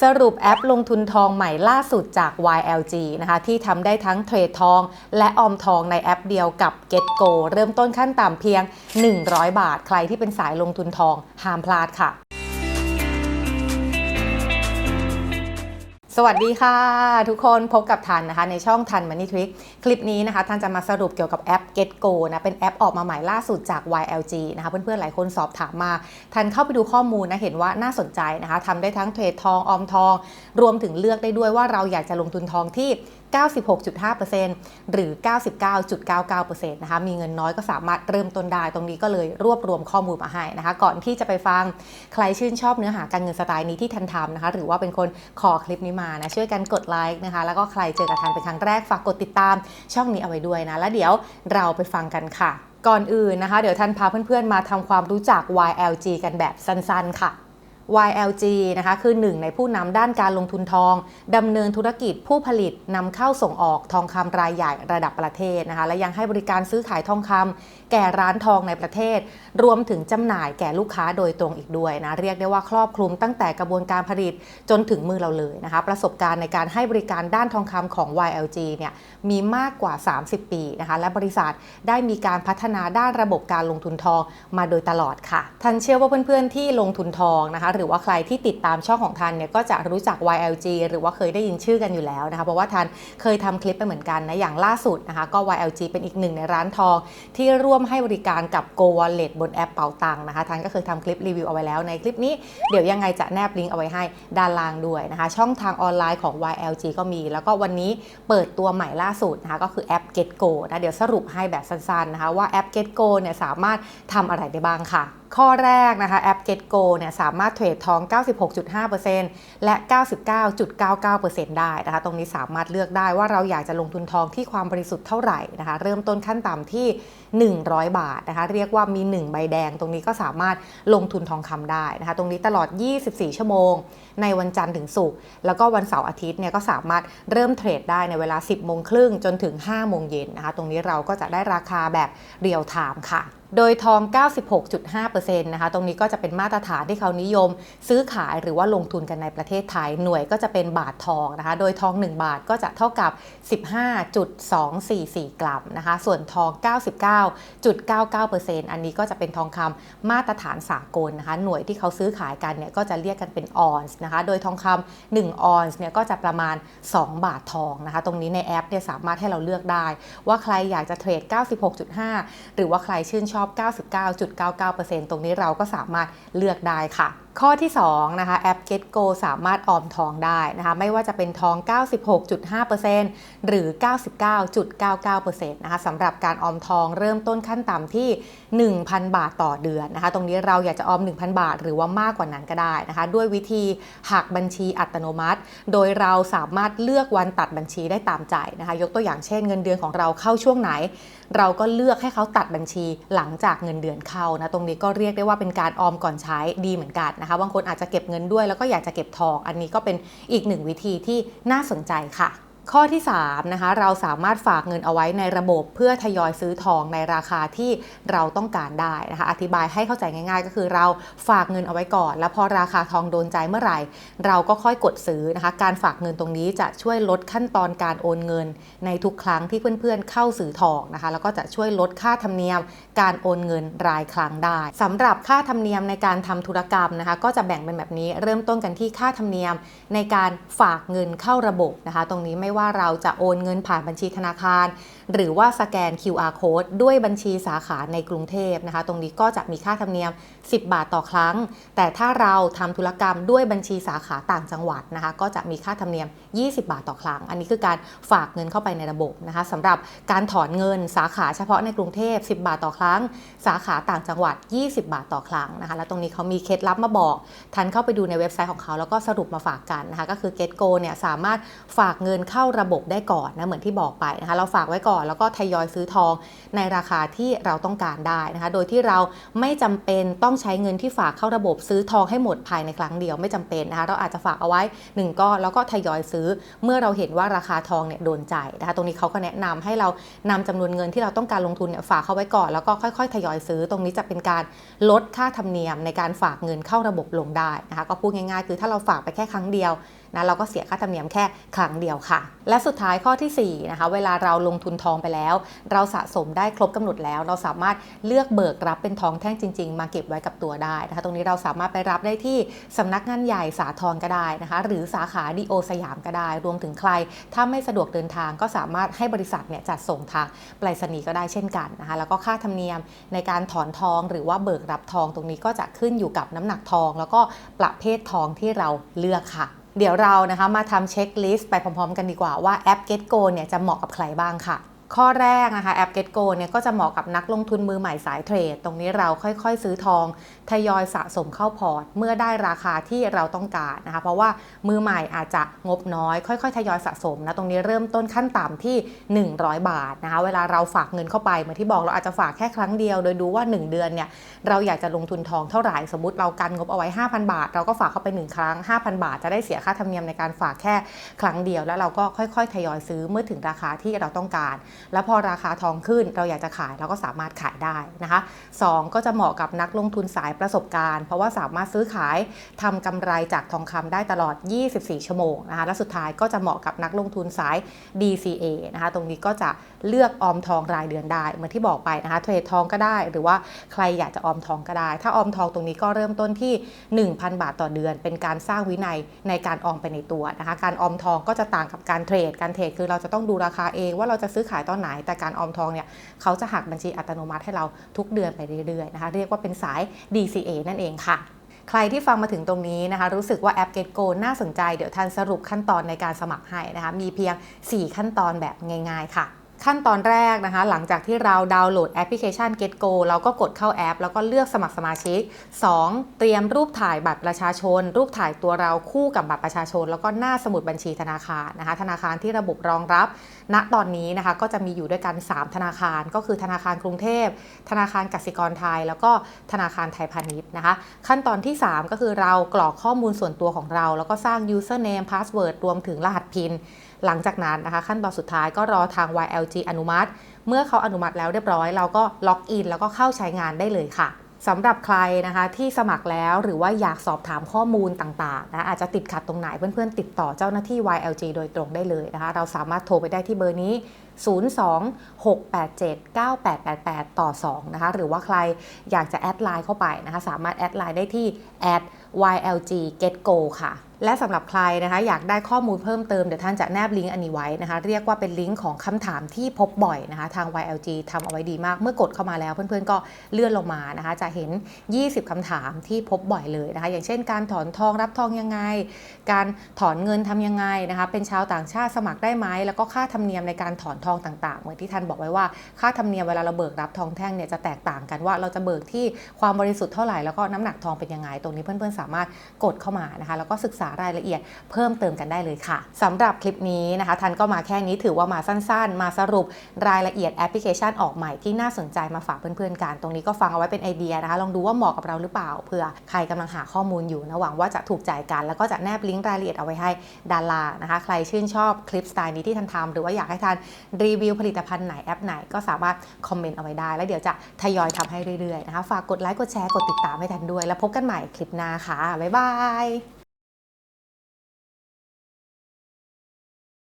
สรุปแอปลงทุนทองใหม่ล่าสุดจาก YLG นะคะที่ทำได้ทั้งเทรดทองและออมทองในแอปเดียวกับ GetGo เริ่มต้นขั้นต่ำเพียง 100 บาท ใครที่เป็นสายลงทุนทองห้ามพลาดค่ะ สวัสดีค่ะ ทุกคนพบกับทันนะคะในช่องทัน Money Trick คลิปนี้นะคะทันจะมาสรุปเกี่ยวกับแอป GetGo นะเป็นแอปออกมาใหม่ล่าสุดจาก YLG นะคะเพื่อนๆหลายคนสอบถามมาทันเข้าไปดูข้อมูลนะเห็นว่าน่าสนใจนะคะทำได้ทั้งเทรดทองออมทอง รวมถึงเลือกได้ด้วยว่าเราอยากจะลงทุนทองที่96.5%หรือ 99.99%นะคะ มีเงินน้อยก็สามารถเริ่มต้นได้ ตรงนี้ก็เลยรวบรวมข้อมูลมาให้นะคะ ก่อนที่จะไปฟังใครชื่นชอบเนื้อหาการเงินสไตล์นี้ที่ทันทำนะคะ หรือว่าเป็นคนขอคลิปนี้มานะช่วยกันกดไลค์นะคะ แล้วก็ใครเจอกับทันเป็นครั้งแรกฝากกดติดตามช่องนี้เอาไว้ด้วยนะ แล้วเดี๋ยวเราไปฟังกันค่ะ ก่อนอื่นนะคะ เดี๋ยวท่านพาเพื่อนๆมาทำความรู้จัก YLG กันแบบสั้นๆค่ะ YLG นะคะคือหนึ่งในผู้นำด้านการลงทุนทองดำเนินธุรกิจผู้ผลิตนำเข้าส่งออกทองคำรายใหญ่ระดับประเทศนะคะและยังให้บริการซื้อขายทองคำแก่ร้านทองในประเทศ รวมถึงจำหน่ายแก่ลูกค้าโดยตรงอีกด้วยนะเรียกได้ว่าครอบคลุมตั้งแต่กระบวนการผลิตจนถึงมือเราเลยนะคะประสบการณ์ในการให้บริการด้านทองคำของ YLG เนี่ยมีมากกว่า 30 ปีนะคะและบริษัทได้มีการพัฒนาด้านระบบการลงทุนทองมาโดยตลอดค่ะท่านเชื่อว่าเพื่อนๆที่ลงทุนทองนะคะหรืรือว่าใครที่ติดตามช่องของทันเนี่ยก็จะรู้จัก YLG หรือว่าเคยได้ยินชื่อกันอยู่แล้วนะคะเพราะว่าทันเคยทำคลิปไปเหมือนกันนะอย่างล่าสุดนะคะก็ YLG เป็นอีกหนึ่งในร้านทอง ที่ร่วมให้บริการกับ Go Wallet บนแอปเป๋าตังค์นะคะทันก็เคยทำคลิปรีวิวเอาไว้แล้วในคลิปนี้เดี๋ยวยังไงจะแนบลิงก์เอาไว้ให้ด้านล่างด้วยนะคะช่องทางออนไลน์ของ YLG ก็มี แล้วก็วันนี้เปิดตัวใหม่ล่าสุดนะคะก็คือแอป GetGo นะเดี๋ยวสรุปให้แบบสั้นๆนะคะว่าแอป GetGo เนี่ยสามารถทำอะไรได้บ้างค่ะ ข้อแรกนะคะแอป GetGo เนี่ยสามารถเทรดทอง 96.5%และ 99.99%ได้นะคะ ตรงนี้สามารถเลือกได้ว่าเราอยากจะลงทุนทองที่ความบริสุทธิ์เท่าไหร่นะคะ เริ่มต้นขั้นต่ำที่ 100 บาทนะคะ เรียกว่ามี 1 ใบแดง ตรงนี้ก็สามารถลงทุนทองคำได้นะคะ ตรงนี้ตลอด 24 ชั่วโมง ในวันจันทร์ถึงศุกร์แล้วก็วันเสาร์อาทิตย์เนี่ยก็สามารถเริ่มเทรดได้ในเวลา 10โมงครึ่งจนถึง 5 โมงเย็นนะคะ ตรงนี้เราก็จะได้ราคาแบบเรียลไทม์ค่ะโดยทอง 96.5%นะคะ ตรงนี้ก็จะเป็นมาตรฐานที่เขานิยม ซื้อขายหรือว่าลงทุนกันในประเทศไทย หน่วยก็จะเป็นบาททองนะคะ โดยทอง 1 บาทก็จะเท่ากับ 15.244 กรัมนะคะ ส่วนทอง99.99%อันนี้ก็จะเป็นทองคำมาตรฐานสากลนะคะ หน่วยที่เขาซื้อขายกันเนี่ยก็จะเรียกกันเป็นออนซ์นะคะ โดยทองคำ1ออนซ์เนี่ยก็จะประมาณ 2 บาททองนะคะ ตรงนี้ในแอปเนี่ยสามารถให้เราเลือกได้ ว่าใครอยากจะเทรด 96.5 หรือว่าใครชื่นชอบ 99.99%ตรงนี้เราก็สามารถเลือกได้ค่ะ ข้อที่2นะคะแอป GetGo สามารถออมทองได้นะคะไม่ว่าจะเป็นทอง 96.5%หรือ 99.99%นะคะสำหรับการออมทองเริ่มต้นขั้นต่ำที่ 1,000 บาทต่อเดือนนะคะตรงนี้เราอยากจะออม 1,000 บาท หรือว่ามากกว่านั้นก็ได้นะคะด้วยวิธีหักบัญชีอัตโนมัติ โดยเราสามารถเลือกวันตัดบัญชีได้ตามใจนะคะยกตัวอย่างเช่นเงินเดือนของเราเข้าช่วงไหน เราก็เลือกให้เขาตัดบัญชีหลังจากเงินเดือนเข้านะตรงนี้ก็เรียกได้ว่าเป็นการออมก่อนใช้ดีเหมือนกันนะคะบางคนอาจจะเก็บเงินด้วยแล้วก็อยากจะเก็บทอง อันนี้ก็เป็นอีกหนึ่งวิธีที่น่าสนใจค่ะ ข้อที่3นะคะเราสามารถฝากเงินเอาไว้ในระบบเพื่อทยอยซื้อทองในราคาที่เราต้องการได้นะคะอธิบายให้เข้าใจง่าย ๆ ก็คือเราฝากเงินเอาไว้ก่อน แล้วพอราคาทองโดนใจเมื่อไหร่ เราก็ค่อยกดซื้อนะคะการฝากเงินตรงนี้จะช่วยลดขั้นตอนการโอนเงิน ในทุกครั้งที่เพื่อนๆ เข้าซื้อทองนะคะแล้วก็จะช่วยลดค่าธรรมเนียม การโอนเงินรายครั้งได้สำหรับค่าธรรมเนียมในการทำธุรกรรมนะคะก็จะแบ่งเป็นแบบนี้เริ่มต้นกันที่ค่าธรรมเนียมในการฝากเงินเข้าระบบนะคะตรงนี้ไม่ว่าเราจะโอนเงินผ่านบัญชีธนาคาร หรือว่าสแกน QR code ด้วยบัญชีสาขาในกรุงเทพนะคะ ตรงนี้ก็จะมีค่าธรรมเนียม 10 บาทต่อครั้ง แต่ถ้าเราทำธุรกรรมด้วยบัญชีสาขาต่างจังหวัดนะคะ ก็จะมีค่าธรรมเนียม 20 บาทต่อครั้ง อันนี้คือการฝากเงินเข้าไปในระบบนะคะสำหรับการถอนเงินสาขาเฉพาะในกรุงเทพ 10 บาทต่อครั้ง สาขาต่างจังหวัด 20 บาทต่อครั้งนะคะ แล้วตรงนี้เขามีเคล็ดลับมาบอกทันเข้าไปดูในเว็บไซต์ของเขาแล้วก็สรุปมาฝากกันนะคะ ก็คือ GetGo เนี่ยสามารถฝากเงินเข้าาระบบได้ก่อนนะเหมือนที่บอกไปนะคะเราฝากไว้ก่อนแล้วก็ทยอยซื้อทองในราคาที่เราต้องการได้นะคะโดยที่เราไม่จำเป็นต้องใช้เงินที่ฝากเข้าระบบซื้อทองให้หมดภายในครั้งเดียวไม่จำเป็นนะคะเราอาจจะฝากเอาไว้หนึ่งก้อนแล้วก็ทยอยซื้อ เมื่อเราเห็นว่าราคาทองเนี่ยโดนใจนะคะตรงนี้เขาก็แนะนำให้เรานำจำนวนเงินที่เราต้องการลงทุนเนี่ยฝากเข้าไว้ก่อนแล้วก็ค่อยๆ ทยอยซื้อ ตรงนี้จะเป็นการลดค่าธรรมเนียมในการฝากเงินเข้าระบบลงได้นะคะก็พูดง่ายๆ คือถ้าเราฝากไปแค่ครั้งเดียว นะเราก็เสียค่าธรรมเนียมแค่ครั้งเดียวค่ะ และสุดท้ายข้อที่4นะคะเวลาเราลงทุนทองไปแล้ว เราสะสมได้ครบกำหนดแล้ว เราสามารถเลือกเบิกรับเป็นทองแท่งจริง ๆ มาเก็บไว้กับตัวได้นะคะตรงนี้เราสามารถไปรับได้ที่สำนักงานใหญ่สาทรก็ได้นะคะหรือสาขาดีโอสยามก็ได้ รวมถึงใคร ถ้าไม่สะดวกเดินทางก็สามารถให้บริษัทเนี่ยจัดส่งทางไปรษณีย์ก็ได้เช่นกันนะคะแล้วก็ค่าธรรมเนียมในการถอนทองหรือว่าเบิกรับทองตรงนี้ก็จะขึ้นอยู่กับน้ำหนักทอง แล้วก็ประเภททองที่เราเลือกค่ะ เดี๋ยวเรานะคะมาทำเช็คลิสต์ไปพร้อมๆ กันดีกว่าว่าแอป GetGo เนี่ยจะเหมาะกับใครบ้างค่ะ ข้อแรกนะคะ แอป GetGo เนี่ยก็จะเหมาะกับนักลงทุนมือใหม่สายเทรด ตรงนี้เราค่อยๆ ซื้อทองทยอยสะสมเข้าพอร์ต เมื่อได้ราคาที่เราต้องการนะคะ เพราะว่ามือใหม่อาจจะงบน้อย ค่อยๆ ทยอยสะสมนะตรงนี้เริ่มต้นขั้นต่ำที่ 100 บาทนะคะ เวลาเราฝากเงินเข้าไปเหมือนที่บอกเราอาจจะฝากแค่ครั้งเดียว โดยดูว่า 1 เดือนเนี่ยเราอยากจะลงทุนทองเท่าไหร่สมมติเรากันงบเอาไว้ 5,000 บาท เราก็ฝากเข้าไป 1 ครั้ง 5,000 บาท จะได้เสียค่าธรรมเนียมในการฝากแค่ครั้งเดียว แล้วเราก็ค่อยๆ ทยอยซื้อเมื่อถึงราคาที่เราต้องการแล้วพอราคาทองขึ้นเราอยากจะขายเราก็สามารถขายได้นะคะ 2 ก็จะเหมาะกับนักลงทุนสายประสบการณ์ เพราะว่าสามารถซื้อขายทำกำไรจากทองคำได้ตลอด 24 ชั่วโมงนะคะและสุดท้ายก็จะเหมาะกับนักลงทุนสาย DCA นะคะตรงนี้ก็จะเลือกออมทองรายเดือนได้เหมือนที่บอกไปนะคะเทรดทองก็ได้ หรือว่าใครอยากจะออมทองก็ได้ ถ้าออมทองตรงนี้ก็เริ่มต้นที่ 1,000 บาทต่อเดือน เป็นการสร้างวินัยในการออมไปในตัวนะคะการออมทองก็จะต่างกับการเทรดการเทรดคือเราจะต้องดูราคาเองว่าเราจะซื้อขายตอนไหน แต่การออมทองเนี่ยเขาจะหักบัญชีอัตโนมัติให้เราทุกเดือนไปเรื่อยๆนะคะเรียกว่าเป็นสาย DCA นั่นเองค่ะใครที่ฟังมาถึงตรงนี้นะคะ รู้สึกว่าแอป GetGo น่าสนใจ เดี๋ยวทันสรุปขั้นตอนในการสมัครให้นะคะ มีเพียง 4 ขั้นตอนแบบง่าย ๆ ค่ะ ขั้นตอนแรกนะคะ หลังจากที่เราดาวน์โหลดแอปพลิเคชัน GetGo เราก็กดเข้าแอป แล้วก็เลือกสมัครสมาชิก 2. เตรียมรูปถ่ายบัตรประชาชน รูปถ่ายตัวเราคู่กับบัตรประชาชน แล้วก็หน้าสมุดบัญชีธนาคารนะคะ ธนาคารที่ระบบรองรับ ณตอนนี้นะคะก็จะมีอยู่ด้วยกัน 3 ธนาคาร ก็คือธนาคารกรุงเทพ ธนาคารกสิกรไทย แล้วก็ธนาคารไทยพาณิชย์นะคะ ขั้นตอนที่ 3 ก็คือเรากรอกข้อมูลส่วนตัวของเรา แล้วก็สร้าง username password รวมถึงรหัส PIN หลังจากนั้นนะคะ ขั้นตอนสุดท้ายก็รอทาง YLG อนุมัติ เมื่อเขาอนุมัติแล้วเรียบร้อย เราก็ล็อกอินแล้วก็เข้าใช้งานได้เลยค่ะสำหรับใครนะคะที่สมัครแล้วหรือว่าอยากสอบถามข้อมูลต่างๆนะอาจจะติดขัดตรงไหนเพื่อนๆ ติดต่อเจ้าหน้าที่ YLG โดยตรงได้เลยนะคะ เราสามารถโทรไปได้ที่เบอร์นี้026879888 ต่อ 2 นะคะ หรือว่าใครอยากจะแอดไลน์เข้าไปนะคะ สามารถแอดไลน์ได้ที่ @ylg getgo ค่ะ และสำหรับใครนะคะอยากได้ข้อมูลเพิ่มเติม เดี๋ยวท่านจะแนบลิงก์อันนี้ไว้นะคะ เรียกว่าเป็นลิงก์ของคำถามที่พบบ่อยนะคะ ทาง YLG ทำเอาไว้ดีมาก เมื่อกดเข้ามาแล้ว เพื่อนๆก็เลื่อนลงมานะคะ จะเห็น 20 คำถามที่พบบ่อยเลยนะคะ อย่างเช่นการถอนทองรับทองยังไง การถอนเงินทำยังไงนะคะ เป็นชาวต่างชาติสมัครได้ไหม แล้วก็ค่าธรรมเนียมในการถอนทองต่างๆ เหมือนที่ท่านบอกไว้ว่า ค่าธรรมเนียมเวลาเราเบิกรับทองแท่งเนี่ยจะแตกต่างกันว่าเราจะเบิกที่ความบริสุทธิ์เท่าไหร่แล้วก็น้ำหนักทองเป็นยังไง ตรงนี้เพื่อนๆสามารถกดเข้ามานะคะแล้วก็ศึกษารายละเอียดเพิ่มเติมกันได้เลยค่ะสำหรับคลิปนี้นะคะทันก็มาแค่นี้ถือว่ามาสั้นๆ มาสรุปรายละเอียดแอปพลิเคชันออกใหม่ที่น่าสนใจมาฝากเพื่อนๆกันตรงนี้ก็ฟังเอาไว้เป็นไอเดียนะคะลองดูว่าเหมาะกับเราหรือเปล่าเผื่อใครกำลังหาข้อมูลอยู่นะหวังว่าจะถูกใจกันแล้วก็จะแนบลิงก์รายละเอียดเอาไว้ให้ดานล่านะคะ ใครชื่นชอบคลิปสไตล์นี้ที่ทันทำหรือว่าอยากให้ทันรีวิวผลิตภัณฑ์ไหนแอปไหนก็สามารถคอมเมนต์เอาไว้ได้ แล้วเดี๋ยวจะทยอยทำให้เรื่อยๆนะคะ ฝากกดไลค์กดแชร์กดติดตามให้ทันด้วย แล้วพบกันใหม่คลิปหน้าค่ะบ๊ายบาย